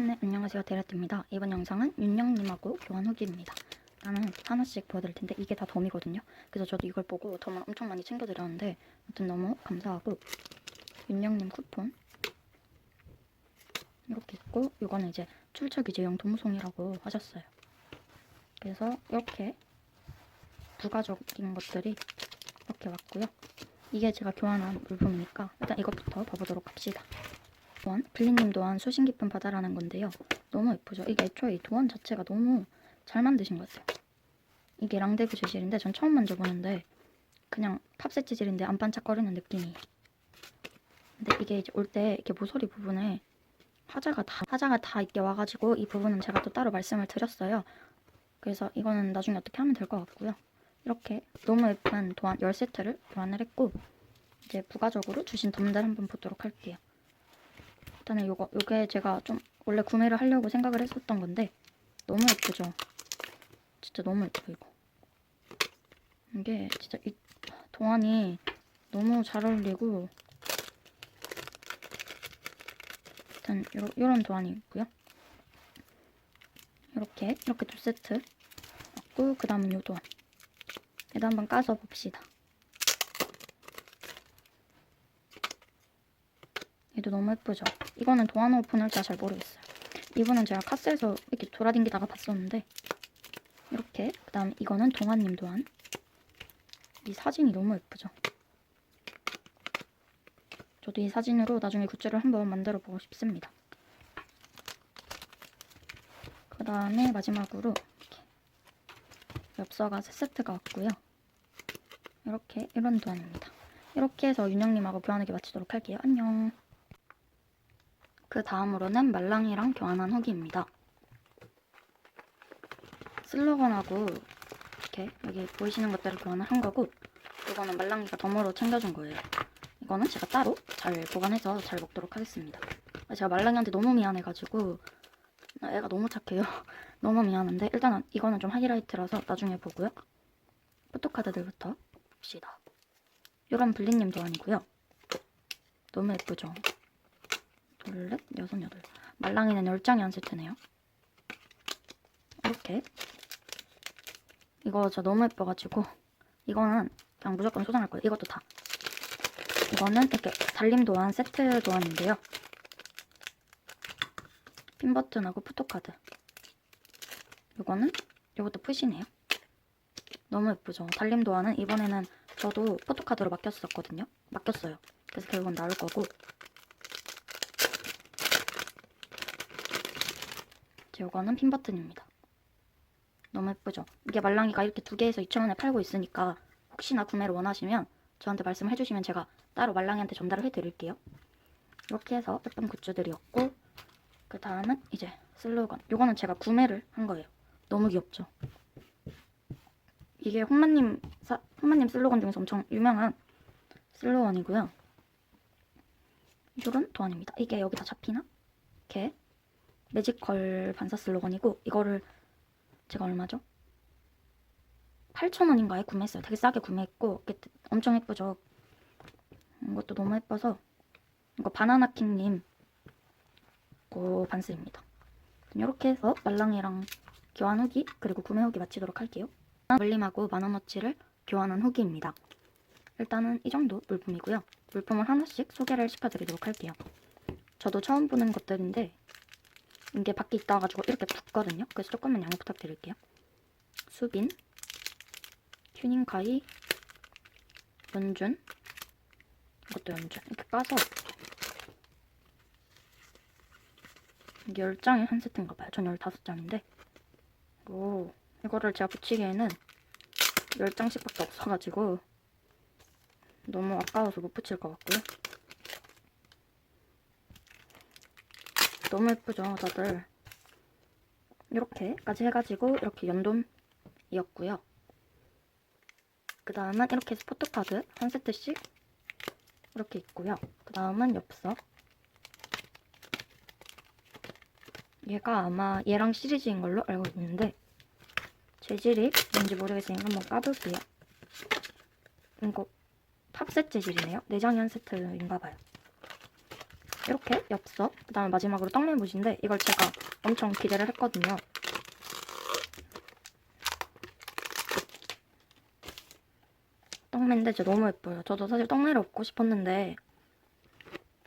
네, 안녕하세요. 데라트입니다. 이번 영상은 윤영님하고 교환 후기입니다. 나는 하나씩 보여드릴 텐데 이게 다 덤이거든요. 그래서 저도 이걸 보고 덤을 엄청 많이 챙겨드렸는데 아무튼 너무 감사하고 윤영님 쿠폰 이렇게 있고 이거는 이제 출처 기재용 도무송이라고 하셨어요. 그래서 이렇게 부가적인 것들이 이렇게 왔고요. 이게 제가 교환한 물품이니까 일단 이것부터 봐보도록 합시다. 도안 블리님 도안 수심 깊은 바다라는 건데요. 너무 예쁘죠? 이게 애초에 이 도안 자체가 너무 잘 만드신 것 같아요. 이게 랑데브 재질인데 전 처음 만져보는데 그냥 팝셋 재질인데 안 반짝거리는 느낌이. 근데 이게 이제 올 때 이렇게 모서리 부분에 화자가 다 화자가 다 있게 와가지고 이 부분은 제가 또 따로 말씀을 드렸어요. 그래서 이거는 나중에 어떻게 하면 될 것 같고요. 이렇게 너무 예쁜 도안 10세트를 교환을 했고 이제 부가적으로 주신 덤들 한번 보도록 할게요. 일단은 요거 요게 제가 좀 원래 구매를 하려고 생각을 했었던 건데 너무 예쁘죠. 진짜 너무 예뻐 이거. 이게 진짜 이 동안이 너무 잘 어울리고 일단 요런, 요런 도안이 있고요. 이렇게 이렇게 두 세트 왔고 그 다음은 요 도안. 얘도 한번 까서 봅시다. 얘도 너무 예쁘죠? 이거는 도안 제가 잘 모르겠어요. 이분은 제가 카스에서 이렇게 돌아다니다가 봤었는데 이렇게 그 다음 이거는 동아님 도안 이 사진이 너무 예쁘죠? 저도 이 사진으로 나중에 굿즈를 한번 만들어 보고 싶습니다. 그 다음에 마지막으로 이렇게 엽서가 세 세트가 왔고요. 이렇게 이런 도안입니다. 이렇게 해서 윤영님하고 교환하기 마치도록 할게요. 안녕. 그 다음으로는 말랑이랑 교환한 후기입니다. 슬로건하고 이렇게 여기 보이시는 것들을 교환을 한 거고 이거는 말랑이가 덤으로 챙겨준 거예요. 이거는 제가 따로 잘 보관해서 잘 먹도록 하겠습니다. 제가 말랑이한테 너무 미안해가지고 애가 너무 착해요. 너무 미안한데 일단은 이거는 좀 하이라이트라서 나중에 보고요. 포토카드들부터 봅시다. 이런 블리님 도안이고요. 너무 예쁘죠? 둘, 넷, 여섯, 여덟. 말랑이는 10장이 한 세트네요. 이렇게. 이거 진짜 너무 예뻐가지고 이거는 그냥 무조건 소장할 거예요. 이것도 다. 이거는 이렇게 달림 도안 세트 도안인데요. 핀 버튼하고 포토카드. 이거는 이것도 푸시네요. 너무 예쁘죠? 달림 도안은 이번에는 저도 포토카드로 맡겼었거든요. 맡겼어요. 그래서 결국은 나올 거고 이거는 핀 버튼입니다. 너무 예쁘죠? 이게 말랑이가 이렇게 두 개에서 2,000원에 팔고 있으니까 혹시나 구매를 원하시면 저한테 말씀해 주시면 제가 따로 말랑이한테 전달을 해 드릴게요. 이렇게 해서 예쁜 굿즈들이었고 그 다음은 이제 슬로건. 이거는 제가 구매를 한 거예요. 너무 귀엽죠? 이게 홍마님 사, 홍마님 슬로건 중에서 엄청 유명한 슬로건이고요. 이런 도안입니다. 이게 여기 다 잡히나? 이렇게 매지컬 반사 슬로건이고 이거를 제가 얼마죠? 8,000원인가에 구매했어요. 되게 싸게 구매했고 엄청 예쁘죠? 이것도 너무 예뻐서 이거 바나나킹님 그 반스입니다. 이렇게 해서 말랑이랑 교환 후기 그리고 구매 후기 마치도록 할게요. 물림하고 만원어치를 교환한 후기입니다. 일단은 이 정도 물품이고요. 물품을 하나씩 소개를 시켜드리도록 할게요. 저도 처음 보는 것들인데 이게 밖에 있다 가지고 이렇게 붙거든요. 그래서 조금만 양해 부탁드릴게요. 수빈, 튜닝카이, 연준, 이것도 연준 이렇게 까서 이게 10장에 한 세트인가 봐요. 전 15장인데 그리고 이거를 제가 붙이기에는 10장씩밖에 없어가지고 너무 아까워서 못 붙일 것 같고요. 너무 예쁘죠, 다들. 이렇게까지 해가지고 이렇게 연돔이었고요. 그 다음은 이렇게 해서 포토카드 한 세트씩 이렇게 있고요. 그 다음은 엽서. 얘가 아마 얘랑 시리즈인 걸로 알고 있는데 재질이 뭔지 모르겠으니까 한번 까볼게요. 이거 탑셋 재질이네요. 4장이 한 세트인가 봐요. 이렇게 엽서, 그 다음에 마지막으로 떡매무지인데 이걸 제가 엄청 기대를 했거든요. 떡매인데 진짜 너무 예뻐요. 저도 사실 떡매를 얻고 싶었는데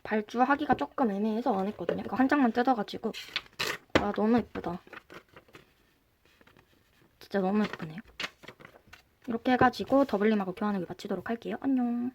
발주하기가 조금 애매해서 안 했거든요. 이거 한 장만 뜯어가지고 와 너무 예쁘다. 진짜 너무 예쁘네요. 이렇게 해가지고 더블림하고 교환하기 마치도록 할게요. 안녕.